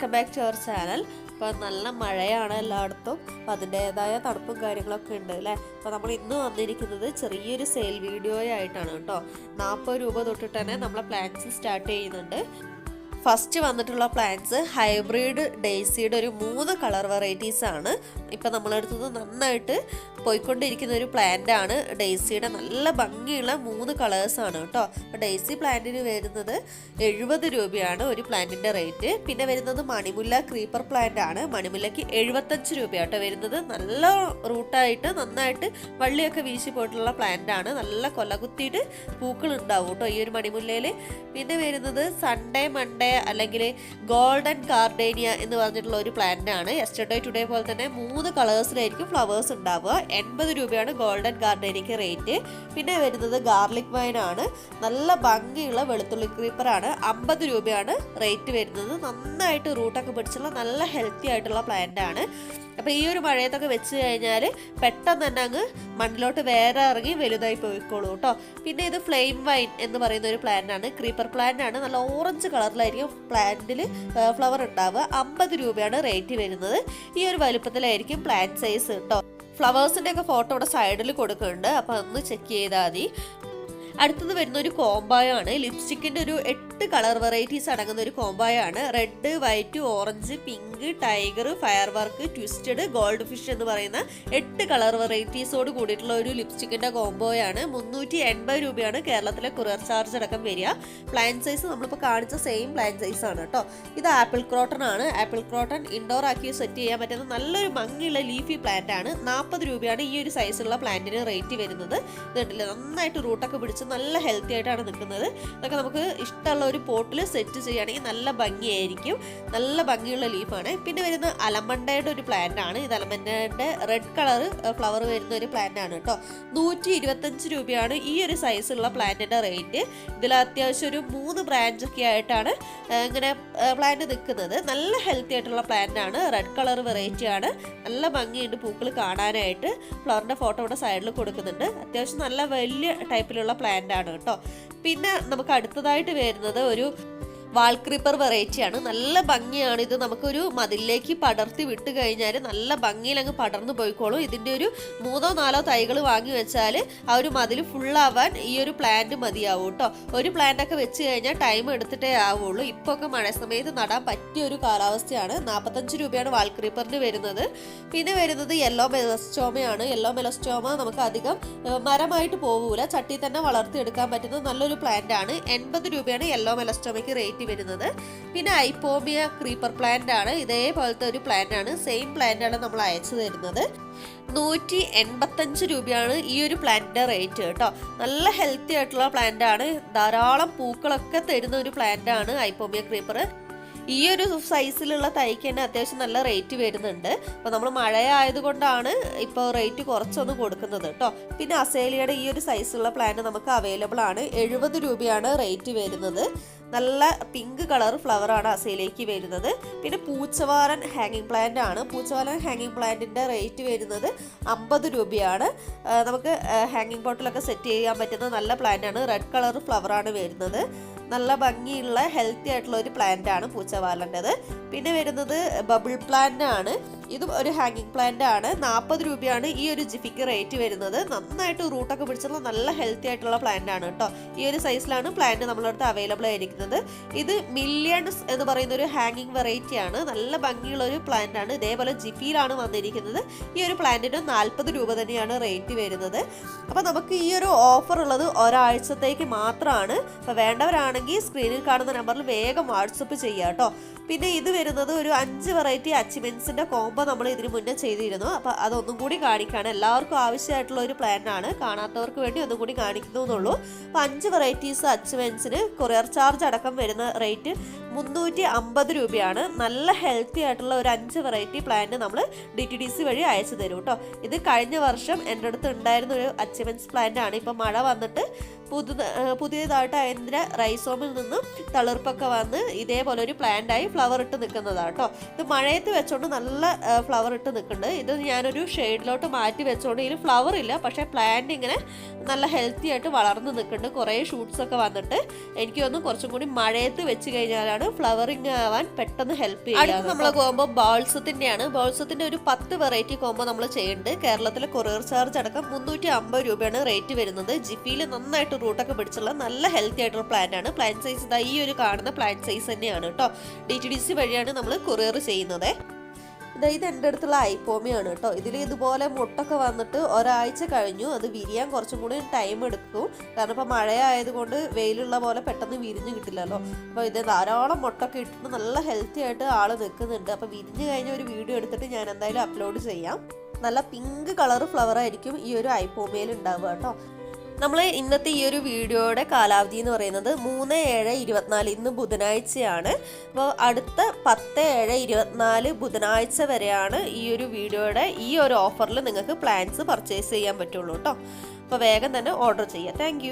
Welcome back to our channel അപ്പോൾ നല്ല മഴയാണ് എല്ലായിടത്തും. അപ്പോൾ അതിന്റേതായ തണുപ്പും കാര്യങ്ങളൊക്കെ ഉണ്ട് അല്ലേ? അപ്പോൾ നമ്മൾ ഇന്ന് വന്നിരിക്കുന്നത് ചെറിയൊരു സെയിൽ വീഡിയോ ആയിട്ടാണ് കേട്ടോ. നാൽപ്പത് രൂപ തൊട്ടിട്ട് തന്നെ നമ്മളെ പ്ലാൻസ് സ്റ്റാർട്ട് ചെയ്യുന്നുണ്ട്. ഫസ്റ്റ് വന്നിട്ടുള്ള പ്ലാന്റ്സ് ഹൈബ്രിഡ് ഡേസിയുടെ ഒരു മൂന്ന് കളർ വെറൈറ്റീസ് ആണ്. ഇപ്പം നമ്മളെടുത്തത് നന്നായിട്ട് പോയിക്കൊണ്ടിരിക്കുന്ന ഒരു പ്ലാന്റ് ആണ്. ഡെയ്സിയുടെ നല്ല ഭംഗിയുള്ള മൂന്ന് കളേഴ്സാണ് കേട്ടോ. അപ്പോൾ ഡെയ്സി പ്ലാന്റിന് വരുന്നത് എഴുപത് രൂപയാണ് ഒരു പ്ലാന്റിന്റെ റേറ്റ് പിന്നെ വരുന്നത് മണിമുല്ല ക്രീപ്പർ പ്ലാന്റ് ആണ്. മണിമുല്ലയ്ക്ക് എഴുപത്തഞ്ച് രൂപയാട്ടോ വരുന്നത്. നല്ല റൂട്ടായിട്ട് നന്നായിട്ട് വള്ളിയൊക്കെ വീശി പോയിട്ടുള്ള പ്ലാന്റ് ആണ്. നല്ല കൊല കുത്തിയിട്ട് പൂക്കൾ ഉണ്ടാവും കേട്ടോ ഈ ഒരു മണിമുല്ലയിൽ പിന്നെ വരുന്നത് സൺഡേ മൺഡേ അല്ലെങ്കിൽ ഗോൾഡൻ കാർഡേനിയ എന്ന് പറഞ്ഞിട്ടുള്ള ഒരു പ്ലാന്റ് ആണ്. യെസ്റ്റർഡേ ടുഡേ പോലെ തന്നെ മൂന്ന് കളേഴ്സിലായിരിക്കും ഫ്ലവേഴ്സ് ഉണ്ടാവുക. എൺപത് രൂപയാണ് ഗോൾഡൻ ഗാർഡനിക്ക് റേറ്റ്. പിന്നെ വരുന്നത് ഗാർലിക് വൈൻ ആണ്. നല്ല ഭംഗിയുള്ള വെളുത്തുള്ളി ക്രീപ്പറാണ് അമ്പത് രൂപയാണ് റേറ്റ് വരുന്നത്. നന്നായിട്ട് റൂട്ടൊക്കെ പിടിച്ചുള്ള നല്ല ഹെൽത്തി ആയിട്ടുള്ള പ്ലാന്റ് ആണ്. അപ്പോൾ ഈ ഒരു മഴയത്തൊക്കെ വെച്ച് കഴിഞ്ഞാൽ പെട്ടെന്ന് തന്നെ അങ്ങ് മണ്ണിലോട്ട് വേറെ ഇറങ്ങി വലുതായി പോയിക്കോളൂ കേട്ടോ. പിന്നെ ഇത് ഫ്ലെയിം വൈൻ എന്ന് പറയുന്ന ഒരു പ്ലാന്റ് ആണ്. ക്രീപ്പർ പ്ലാന്റ് ആണ്. നല്ല ഓറഞ്ച് കളറിലായിരിക്കും പ്ലാന്റിൽ ഫ്ലവർ ഉണ്ടാവുക. അമ്പത് രൂപയാണ് റേറ്റ് വരുന്നത്. ഈ ഒരു വലുപ്പത്തിലായിരിക്കും പ്ലാന്റ് സൈസ് കേട്ടോ ഫ്ലവേഴ്സിന്റെ ഒക്കെ ഫോട്ടോ ഇവിടെ സൈഡിൽ കൊടുക്കുന്നുണ്ട്. അപ്പോൾ അതൊന്ന് ചെക്ക് ചെയ്താൽ മതി. അടുത്തത് വരുന്ന ഒരു കോംബായോ ആണ് ലിപ്സ്റ്റിക്കിന്റെ ഒരു എട്ട് കളർ വെറൈറ്റീസ് അടങ്ങുന്ന ഒരു കോംബോയാണ്. Red white orange pink tiger fire work twisted gold fish എന്ന് പറയുന്ന എട്ട് കളർ വെറൈറ്റീസോട് കൂടിയിട്ടുള്ള ഒരു ലിപ്സ്റ്റിക്കിന്റെ കോംബോയാണ്. മുന്നൂറ്റി എൺപത് രൂപയാണ് കേരളത്തിലെ കുറിയർ ചാർജ് അടക്കം വരിക. പ്ലാൻ സൈസ് നമ്മളിപ്പോൾ കാണിച്ച സെയിം പ്ലാൻ സൈസ് ആണ് കേട്ടോ ഇത് ആപ്പിൾ ക്രോട്ടൺ ആണ്. ആപ്പിൾ ക്രോട്ടൺ ഇൻഡോർ ആക്കി സെറ്റ് ചെയ്യാൻ പറ്റുന്ന നല്ലൊരു ഭംഗിയുള്ള ലീഫി പ്ലാന്റ് ആണ്. നാൽപ്പത് രൂപയാണ് ഈ ഒരു സൈസുള്ള പ്ലാന്റിന് റേറ്റ് വരുന്നത്. ഇതുണ്ടല്ലേ നന്നായിട്ട് റൂട്ടൊക്കെ പിടിച്ച് നല്ല ഹെൽത്തി ആയിട്ടാണ് നിൽക്കുന്നത്. ഇതൊക്കെ നമുക്ക് ഇഷ്ടമുള്ള ഒരു പോട്ടിൽ സെറ്റ് ചെയ്യുകയാണെങ്കിൽ നല്ല ഭംഗിയായിരിക്കും. നല്ല ഭംഗിയുള്ള ലീഫാണ്. പിന്നെ വരുന്ന അലമണ്ടയുടെ ഒരു പ്ലാന്റ് ആണ്. ഇത് അലമണ്ടയുടെ റെഡ് കളർ ഫ്ലവർ വരുന്ന ഒരു പ്ലാന്റ് ആണ് കേട്ടോ. നൂറ്റി ഇരുപത്തഞ്ച് രൂപയാണ് ഈ ഒരു സൈസുള്ള പ്ലാന്റിന്റെ റേറ്റ് ഇതിൽ അത്യാവശ്യം ഒരു മൂന്ന് ബ്രാഞ്ച് ഒക്കെ ആയിട്ടാണ് ഇങ്ങനെ പ്ലാന്റ് നിൽക്കുന്നത്. നല്ല ഹെൽത്തി ആയിട്ടുള്ള പ്ലാന്റ് ആണ്. റെഡ് കളർ വെറൈറ്റി ആണ്. നല്ല ഭംഗിയുണ്ട് പൂക്കൾ കാണാനായിട്ട്. ഫ്ലവറിന്റെ ഫോട്ടോ ഇവിടെ സൈഡിൽ കൊടുക്കുന്നുണ്ട്. അത്യാവശ്യം നല്ല വലിയ ടൈപ്പിലുള്ള പ്ലാന്റ് ആണ് കേട്ടോ. പിന്നെ നമുക്ക് അടുത്തതായിട്ട് വരുന്നത് ഒരു വാൾക്രീപ്പർ വെറൈറ്റിയാണ്. നല്ല ഭംഗിയാണ് ഇത്. നമുക്കൊരു മതിലേക്ക് പടർത്തി വിട്ട് കഴിഞ്ഞാൽ നല്ല ഭംഗിയിൽ അങ്ങ് പടർന്നു പോയിക്കോളും. ഇതിന്റെ ഒരു മൂന്നോ നാലോ തൈകൾ വാങ്ങി വെച്ചാൽ ആ ഒരു മതിൽ ഫുള്ളാവാൻ ഈ ഒരു പ്ലാന്റ് മതിയാവും കേട്ടോ ഒരു പ്ലാന്റ് ഒക്കെ വെച്ച് കഴിഞ്ഞാൽ ടൈം എടുത്തിട്ടേ ആവുള്ളൂ. ഇപ്പോൾ ഒക്കെ മഴ സമയത്ത് നടാൻ പറ്റിയ ഒരു കാലാവസ്ഥയാണ്. നാൽപ്പത്തഞ്ച് രൂപയാണ് വാൾക്രീപ്പറിന് വരുന്നത്. പിന്നെ വരുന്നത് യെല്ലോ മെലസ്റ്റോമയാണ്. യെല്ലോ മെലസ്റ്റോമ നമുക്ക് അധികം മരമായിട്ട് പോകൂല ചട്ടി തന്നെ വളർത്തിയെടുക്കാൻ പറ്റുന്ന നല്ലൊരു പ്ലാന്റ് ആണ് എൺപത് രൂപയാണ് യെല്ലോ മെലസ്റ്റോമയ്ക്ക് റേറ്റ് വരുന്നത്. പിന്നെ ഐപ്പോമിയ ക്രീപ്പർ പ്ലാന്റ് ആണ്. ഇതേപോലത്തെ ഒരു പ്ലാന്റ് ആണ്. സെയിം പ്ലാന്റ് ആണ് നമ്മൾ അയച്ചു തരുന്നത്. നൂറ്റി എൺപത്തഞ്ച് രൂപയാണ് ഈ ഒരു പ്ലാന്റിന്റെ റേറ്റ് കേട്ടോ. നല്ല ഹെൽത്തി ആയിട്ടുള്ള പ്ലാന്റ് ആണ്. ധാരാളം പൂക്കളൊക്കെ തരുന്ന ഒരു പ്ലാന്റ് ആണ് ഐപ്പോമിയ ക്രീപ്പർ. ഈ ഒരു സൈസിലുള്ള തൈക്ക് തന്നെ അത്യാവശ്യം നല്ല റേറ്റ് വരുന്നുണ്ട്. അപ്പോൾ നമ്മൾ മഴ ആയതുകൊണ്ടാണ് ഇപ്പോൾ റേറ്റ് കുറച്ചൊന്ന് കൊടുക്കുന്നത് കേട്ടോ പിന്നെ അസേലിയുടെ ഈ ഒരു സൈസുള്ള പ്ലാന്റ് നമുക്ക് അവൈലബിൾ ആണ്. എഴുപത് രൂപയാണ് റേറ്റ് വരുന്നത്. നല്ല പിങ്ക് കളർ ഫ്ലവർ ആണ് അസയിലേക്ക് വരുന്നത്. പിന്നെ പൂച്ചവാരൻ ഹാങ്ങിങ് പ്ലാന്റ് ആണ്. പൂച്ചവാരൻ ഹാങ്ങിങ് പ്ലാന്റിന്റെ റേറ്റ് വരുന്നത് അമ്പത് രൂപയാണ്. നമുക്ക് ഹാങ്ങിങ് ബോട്ടിലൊക്കെ സെറ്റ് ചെയ്യാൻ പറ്റുന്ന നല്ല പ്ലാന്റ് ആണ്. റെഡ് കളർ ഫ്ലവർ ആണ് വരുന്നത്. നല്ല ഭംഗിയുള്ള ഹെൽത്തി ആയിട്ടുള്ള ഒരു പ്ലാന്റ് ആണ് പൂച്ചവാലന്റെത്. പിന്നെ വരുന്നത് ബബിൾ പ്ലാന്റ് ആണ്. ഇതും ഒരു ഹാങ്ങിങ് പ്ലാന്റ് ആണ്. നാൽപ്പത് രൂപയാണ് ഈ ഒരു ജിഫിക്ക് റേറ്റ് വരുന്നത്. നന്നായിട്ട് റൂട്ടൊക്കെ പിടിച്ചുള്ള നല്ല ഹെൽത്തി ആയിട്ടുള്ള പ്ലാന്റ് ആണ് കേട്ടോ. ഈ ഒരു സൈസിലാണ് പ്ലാന്റ് നമ്മളടുത്ത് അവൈലബിൾ ആയിരിക്കുന്നത് ഇത് മില്യൺസ് എന്ന് പറയുന്ന ഒരു ഹാങ്ങിങ് വെറൈറ്റി ആണ്. നല്ല ഭംഗിയുള്ള ഒരു പ്ലാന്റ് ആണ്. ഇതേപോലെ ജിഫിയിലാണ് വന്നിരിക്കുന്നത്. ഈ ഒരു പ്ലാന്റിന് നാൽപ്പത് രൂപ തന്നെയാണ് റേറ്റ് വരുന്നത്. അപ്പോൾ നമുക്ക് ഈ ഒരു ഓഫർ ഉള്ളത് ഒരാഴ്ചത്തേക്ക് മാത്രമാണ്. അപ്പോൾ വേണ്ടവരാണെങ്കിൽ സ്ക്രീനിൽ കാണുന്ന നമ്പറിൽ വേഗം വാട്സപ്പ് ചെയ്യുക കേട്ടോ. പിന്നെ ഇത് വരുന്നത് ഒരു അഞ്ച് വെറൈറ്റി അച്ചിമെൻസിന്റെ കോംബോ നമ്മൾ ഇതിന് മുന്നേ ചെയ്തിരുന്നു. അപ്പോൾ അതൊന്നും കൂടി കാണിക്കുകയാണ് എല്ലാവർക്കും ആവശ്യമായിട്ടുള്ള ഒരു പ്ലാനാണ് കാണാത്തവർക്ക് വേണ്ടി ഒന്നും കൂടി കാണിക്കുന്നു എന്നുള്ളൂ അപ്പോൾ അഞ്ച് വെറൈറ്റീസ് അച്ചുവെൻസിന് കൊറിയർ ചാർജ് അടക്കം വരുന്ന റേറ്റ് മുന്നൂറ്റി അമ്പത് രൂപയാണ് നല്ല ഹെൽത്തി ആയിട്ടുള്ള ഒരു അഞ്ച് വെറൈറ്റി പ്ലാന്റ് നമ്മൾ ഡി ടി ഡി സി വഴി അയച്ചു തരും കേട്ടോ. ഇത് കഴിഞ്ഞ വർഷം എന്റെ അടുത്ത് ഉണ്ടായിരുന്ന ഒരു അച്ചിമെൻസ് പ്ലാന്റ് ആണ്. ഇപ്പം മഴ വന്നിട്ട് പുതു പുതിയതായിട്ട് അതിന്റെ റൈസോമിൽ നിന്നും തളിർപ്പൊക്കെ വന്ന് ഇതേപോലെ ഒരു പ്ലാന്റായി ഫ്ലവർ ഇട്ട് നിൽക്കുന്നതാണ് കേട്ടോ. ഇത് മഴയത്ത് വെച്ചോണ്ട് നല്ല ഫ്ലവർ ഇട്ട് നിൽക്കുന്നുണ്ട്. ഇത് ഞാനൊരു ഷെയ്ഡിലോട്ട് മാറ്റി വെച്ചോണ്ട് ഇതിൽ ഫ്ലവർ ഇല്ല. പക്ഷേ പ്ലാന്റ് ഇങ്ങനെ നല്ല ഹെൽത്തി ആയിട്ട് വളർന്ന് നിൽക്കുന്നുണ്ട്. കുറേ ഷൂട്ട്സൊക്കെ വന്നിട്ട് എനിക്ക് തോന്നുന്നു കുറച്ചും കൂടി മഴയത്ത് വെച്ച് കഴിഞ്ഞാലാണ് ആണ്. ഫ്ലവറിങ് ആവാൻ പെട്ടെന്ന് ഹെൽപ്പ് ചെയ്യുക അടുത്ത് നമ്മൾ കോമ്പോ ബോൾസത്തിന്റെയാണ്. ബോൾസത്തിന്റെ ഒരു പത്ത് വെറൈറ്റി കോമ്പോ നമ്മൾ ചെയ്യുന്നുണ്ട്. കേരളത്തിലെ കൊറിയർ ചാർജ് അടക്കം മുന്നൂറ്റി അമ്പത് രൂപയാണ് റേറ്റ് വരുന്നത്. ജിഫിയിൽ നന്നായിട്ട് റൂട്ടൊക്കെ പിടിച്ചുള്ള നല്ല ഹെൽത്തി ആയിട്ടുള്ള പ്ലാന്റ് ആണ്. പ്ലാന്റ് സൈസ് ഇതാ ഈ ഒരു കാണുന്ന പ്ലാന്റ് സൈസ് തന്നെയാണ് കേട്ടോ ഡി ടി ഡി സി വഴിയാണ് നമ്മൾ കൊറിയർ ചെയ്യുന്നത്. ഇതാ എന്റെ അടുത്തുള്ള ഐപ്പോമിയാണ് കേട്ടോ. ഇതിൽ ഇതുപോലെ മുട്ടൊക്കെ വന്നിട്ട് ഒരാഴ്ച കഴിഞ്ഞു. അത് വിരിയാൻ കുറച്ചും കൂടി ടൈം എടുക്കും കാരണം ഇപ്പോൾ മഴയായതുകൊണ്ട് വെയിലുള്ള പോലെ പെട്ടെന്ന് വിരിഞ്ഞു കിട്ടില്ലല്ലോ. അപ്പോൾ ഇത് ധാരാളം മുട്ടൊക്കെ ഇട്ടിട്ട് നല്ല ഹെൽത്തി ആയിട്ട് ആൾ നിൽക്കുന്നുണ്ട്. അപ്പോൾ വിരിഞ്ഞു കഴിഞ്ഞ ഒരു വീഡിയോ എടുത്തിട്ട് ഞാൻ എന്തായാലും അപ്ലോഡ് ചെയ്യാം. നല്ല പിങ്ക് കളർ ഫ്ലവർ ആയിരിക്കും ഈ ഒരു ഐപ്പോമയിൽ ഉണ്ടാവുക കേട്ടോ. നമ്മൾ ഇന്നത്തെ ഈ ഒരു വീഡിയോയുടെ കാലാവധി എന്ന് പറയുന്നത് മൂന്ന് ഏഴ് ഇരുപത്തിനാല് ഇന്ന് ബുധനാഴ്ചയാണ്. അപ്പോൾ അടുത്ത പത്ത് ഏഴ് ഇരുപത്തിനാല് ബുധനാഴ്ച വരെയാണ് ഈ ഒരു വീഡിയോയുടെ ഈ ഒരു ഓഫറിൽ നിങ്ങൾക്ക് പ്ലാൻസ് പർച്ചേസ് ചെയ്യാൻ പറ്റുള്ളൂ കേട്ടോ അപ്പോൾ വേഗം തന്നെ ഓർഡർ ചെയ്യാം. താങ്ക്